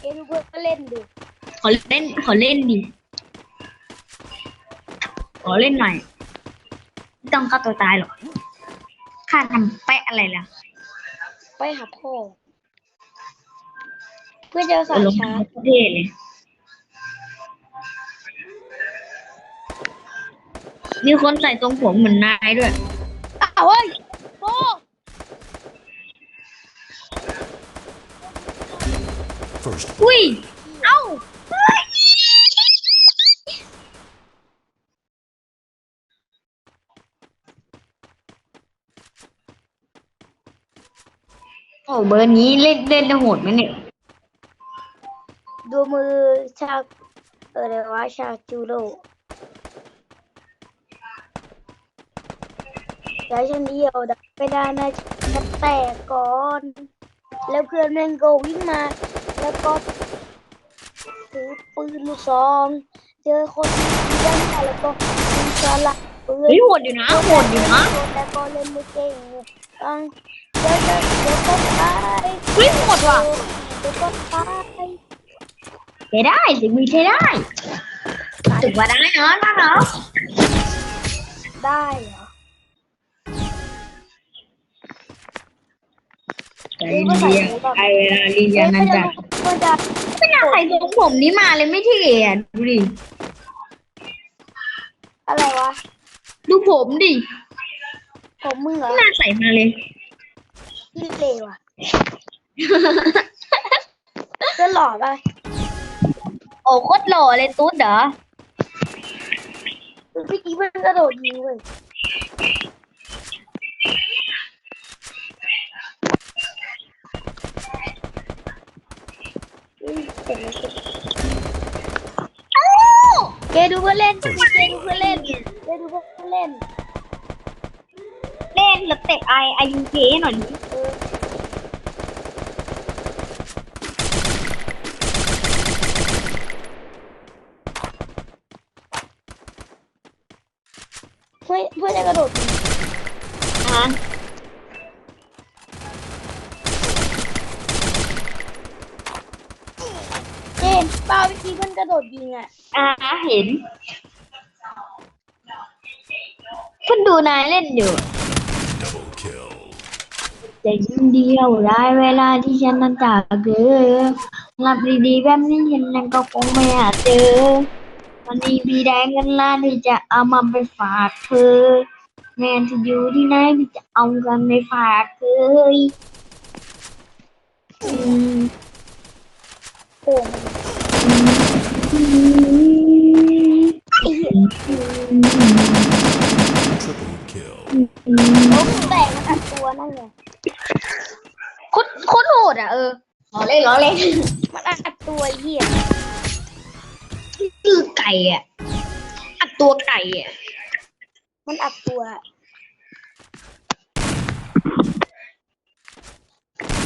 เอ็นเพื่อนเล่นดิขอเล่น ขอเล่นดิ ขอเล่นหน่อยไม่ต้องฆ่าตัวตายหรอกฆ่าทำแปะอะไรล่ะ ไปหาพ่อ เพื่อนจะสายลงชามาร์จเท่เลยมีคนใส่ทรงผมเหมือนนายด้วย อ้าวเฮ้ยโอ้ First อุ้ย เอ้าเฮ้ยโอ้เบอร์นี้เล่นเล่นจะโหดไหมเนี่ยดูมือชาเออเรียกว่าชาจูโร่ย้ายฉันเดียวดับไม่ได้นะจะแตกก่อน แล้วเพื่อนแม่งก็วิ่งมา แล้วก็ถือปืนลูกซอง เจอคนที่ได้แล้วก็ยิงสลักปืนเฮ้ยโหดอยู่นะโหดอยู่นะแต่ก็เล่นไม่เก่งต้องเดี๋ยวจะเดี๋ยวก็ตายเฮ้ยโหดว่ะเดี๋ยวก็ตายใช้ได้สิมีใช้ได้ถือว่าได้เนาะนะเนาะได้เหรอใจเย็นๆไอเวลาเรียนนั่นจ้ะ ก็จะไม่น่าใส่ทรงผมนี้มาเลยไม่เท่อะดูดิ อะไรวะ ดูผมดิผมมึงเหรอไม่น่าใส่มาเลย พี่เลวอะก็หล่อไปโอ้โคตรหล่อเลยตุ๊ดเหรอเมื่อกี้มันกระโดดยิงเลย เกดูเพื่อนเล่นเกดูเพื่อนเล่นเกดูเพื่อนเล่น เล่นแล้วเตะไอไอยูเคหน่อยนี้ เออเพื่อนเพื่อนจะกระโดดยิง อะ เจนเปล่าวิธีเพื่อนกระโดดยิงอะอะเห็นคุณดูนายเล่นอยู่ double kill. แต่ยิ่งเดียวได้เวลาที่ฉันนั้นจากเธอหลับดีๆแบบนี้ฉันนั้นก็คงไม่อาจเจอวันนี้พี่แดงกันล้านที่จะเอามาไปฝากเธอแม่จะอยู่ที่ไหนพี่จะเอากันไปฝากเธออืมโป่งอืม Triple kill. อืมโอ้แตกมันอัดตัวนั่นไงโคตรโคตรโหดอะเออล้อเล่นล้อเล่นมันอัดตัวไอ้เหี้ยคือไก่อะ อัดตัวไก่อะ มันอัดตัว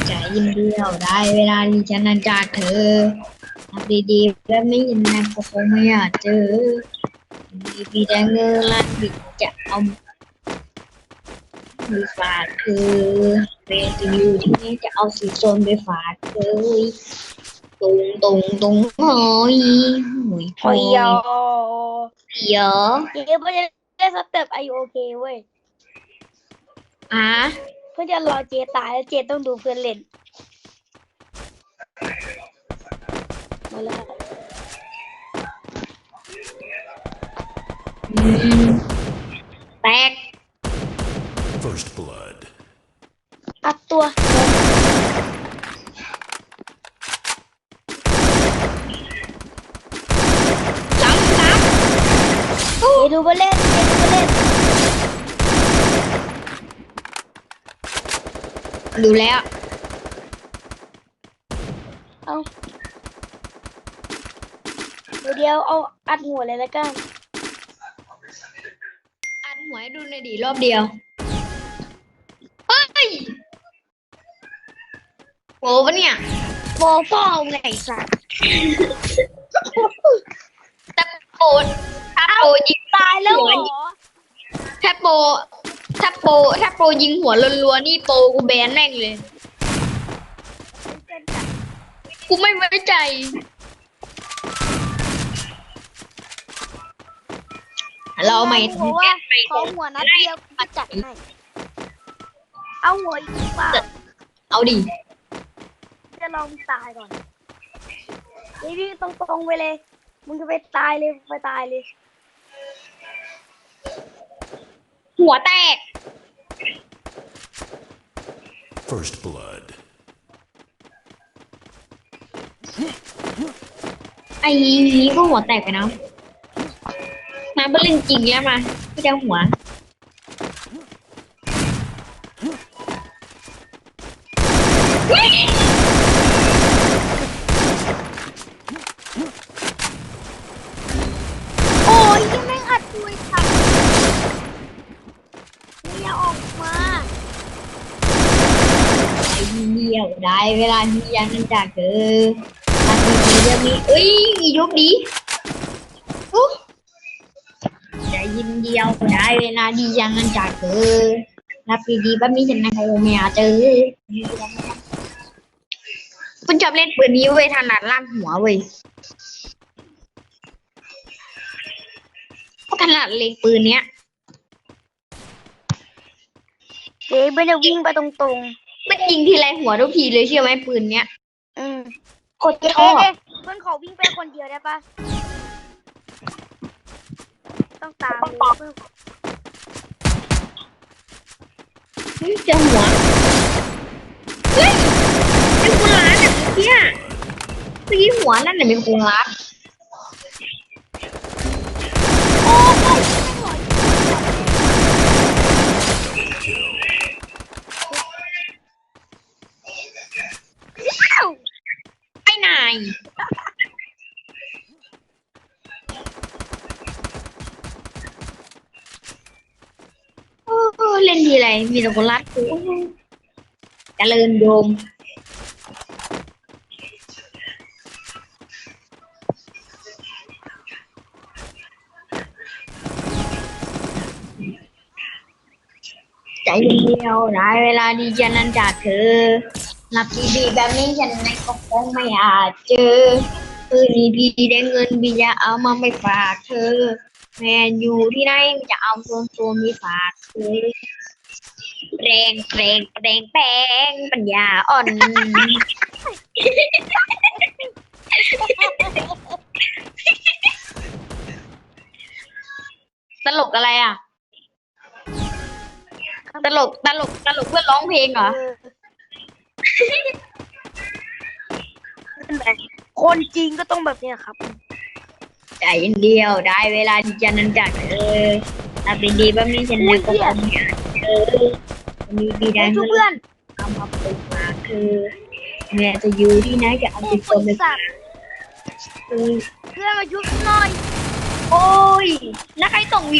ใจเยิ่งเดียวได้เวลาที่ฉันนั้นจากเธอ ดีๆแบบนี้ยังไงก็คงไม่อยากเจอมีพี่แดงเงินล้านบิดจะเอาไปฝากเธอเมย์จะอยู่ที่นี่จะเอาสีโซนไปฝากเธอตรงตรงตรงหอยหอยหอยยอเยอะเดี๋ยวเพื่อนจะได้สเต็ปไอโอเคเว้ยอะเพื่อจะรอเจตายแล้วเจต้องดูเพื่อนเล่น มาแล้วอืมแตก First blood. อัดตัว ซ้ำซ้เจดูเพื่อนเล่นเจดูเพื่อนเล่นำดูแล้ว เอา เดี๋ยวเดียวเอาอัดหัวเลยแล้วกันอันหัวให้ดูในอยดีรอบเดียวเฮ้ยโหปะเนี่ยโปรฟอลไงสัตว์แต่โปรถ้าโปรยิงตายแล้วเหรอถ้าโปรถ้าโปรถ้าโปรยิงหัวรัวๆนี่โปรกูแบนแม่งเลย กูไม่ไว้ใจ เราไม่บต้อองกว่าแก้ไปขอหัวนัดเดียวกูจัดให้เอาหัวอีกหรือเปล่าเอาดิจะลองตายก่อนนี่พี่ตรงๆไปเลย มึงจะไปตายเลยไปตายเลย หัวแตก First blood. ไอ้นี้ก็หัวแตกไปนะ มาเบอร์ลินจริงแล้วมาไม่จะหัวโอ้ยยังแม่งอัดคุยสัตว์นี่อย่าออกมาไอ้เดียวได้เวลาที่ยังนั่นจากเธอทำดีๆเรื่องนี้เอ้ยมียกดีอุ๊ยใจ ยินเดียวได้เวลาที่ยังนั่นจากเธอรับดีๆแบบนี้ฉันนะโอ้ไม่อาจเจอคุณชอบเล่นปืนนี้เว้ยถนัดล่างหัวเว้ยถนัดเล็งปืนเนี้ยเจ๊ไม่ได้วิ่งไปตรงมันยิงทีไรหัวทุกทีเลยเชื่อไหมปืนเนี้ยๆอืมโคตรเจ๊ชอบเจ๊เพื่อนขอวิ่งไปคนเดียวได้ปะ ต้องตามเลยเพื่อนขอเฮ้ยเจอหัวเฮ้ยเป็นคนร้ายแบบเนี้ยเมื่อกี้หัวนั่นน่ะเป็นคนร้ายโอ้ยไม่ไหวไอ้นายโอ้เล่ นทีไรมีแต่คนรักกูเจริญโยมใจเดียวได้เวลาดีฉันนั้นจากเธอหลับดีๆแบบนี้ฉันนั้นก็คงไม่อาจเจอคืนนี้พี่ได้เงินพี่จะเอามาไม่ฝากเธอ แม่อยู่ที่ไหนจะเอาโซนโซนๆนี้ฝากเธอ แรงแรงแรงแปงปัญญาอ่อนตลกอะไรอะ ตลกตลกตลกเพื่อร้องเพลงเหรอเออเป็นแบบคนจริงก็ต้องแบบเนี้ยครับ ใจเดียวได้เวลาที่จะนั้นจากเธอถ้าเป็นดีแบบนี้ฉันนึกก็คงอยากเจอ มีดีได้เฮ้ยเงิทุกเพื่อนนเอามาปลูกมาคือแม่จะอยู่ที่ไหนจะเอาผู้ติดปตัวรึไปกษาคือเพื่อนมายุบหน่อย โอ้ย แล้วใครส่งวิ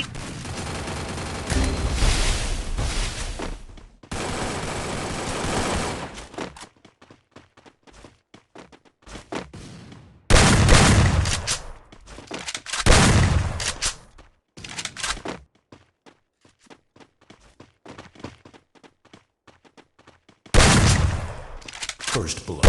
First blood.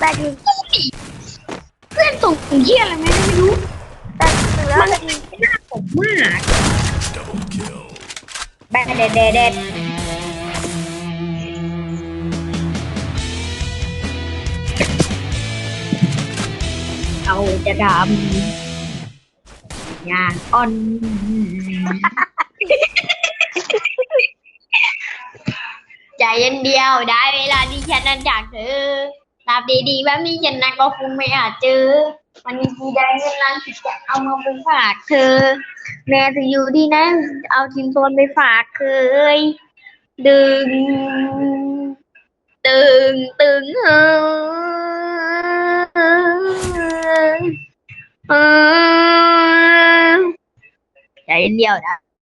แตกหนึ่งเพื่อนส่งเยี่ยอะไรไหมไม่รู้แตกหนึ่งแล้วมันแตกหนึ่งหน้าผมมาก Double kill. แบดเด็ดเด็ดเด็ดเอาจะดำ อยางอ่อนใจเย็นเดียวได้เวลาที่ฉันนั้นจากเธอหลับดีๆแบบนี้ฉันนั้นก็คงไม่อาจเจอมันมีทีใดเงินล้านที่จะเอามาไปฝากเธอ แม่จะอยู่ที่ไหนเอาทิมโซนไปฝากเคย ดึง ตึง ตึงเออเออ ใจเย็นเดียวนะ